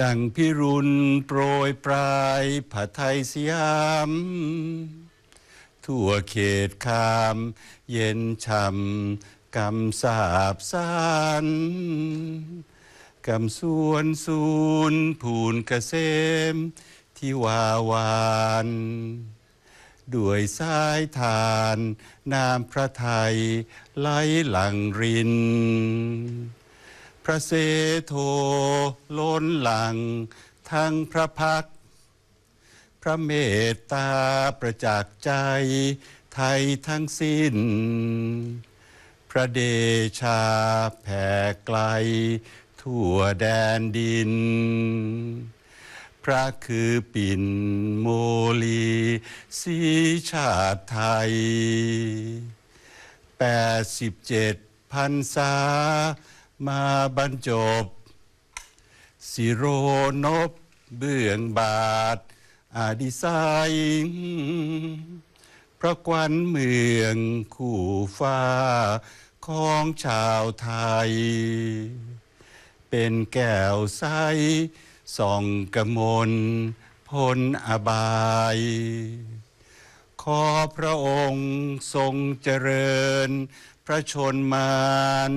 ดังพิรุณโปรยปลายผัไทยสยาม ทั่วเขตคาม เย็นช่ำกำสาบสานกำสวนสูนผูนเกษมที่วาวานด้วยสายทาน นามพระไทยไหลหลังริน พระเสโทล้นหลัง ทั้งพระพัก พระเมตตาประจักษ์ใจ ไทยทั้งสิ้น พระเดชาแผ่ไกล ทั่วแดนดิน พระคือปิ่นโมลีสีชาติไทยแปดสิบเจ็ดพันษา มาบรรจบ สิโรนบเบื้องบาท อาดิไซพระกวันเมืองคู่ฟ้าของชาวไทย เป็นแก้วใสส่องกมลพ้นอบาย ขอพระองค์ทรงเจริญ พระชนมาน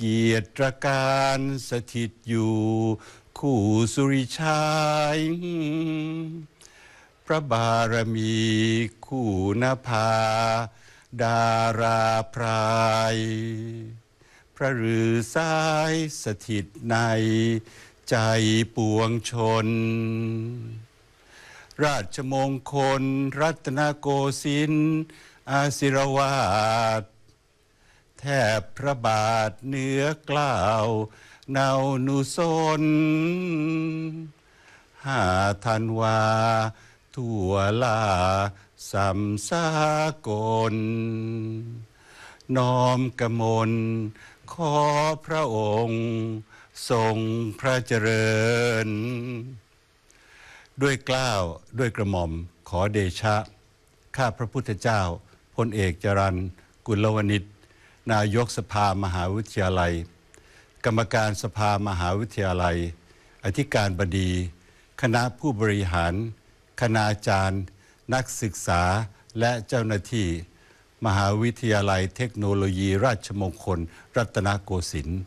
เกียรติการสถิตอยู่ คู่สุริชัยพระบารมีคู่นภา ดาราพราย พระฤาษายสถิตใน ใจปวงชน ราชมงคล รัตนโกสินทร์อาศิรวาสแทบพระบาทเหนือกล้าวเนานุสนหาธันวา ทั่วลาสัมสากล น้อมกมล ขอพระองค์ ทรงพระเจริญ ด้วยกล้าวด้วยกระหม่อมขอเดชะ ข้าพระพุทธเจ้าพลเอกจรันกุลวณิช นายกสภามหาวิทยาลัย กรรมการสภามหาวิทยาลัย อธิการบดี คณะผู้บริหาร คณาจารย์ นักศึกษาและเจ้าหน้าที่ มหาวิทยาลัยเทคโนโลยีราชมงคล รัตนโกสินทร์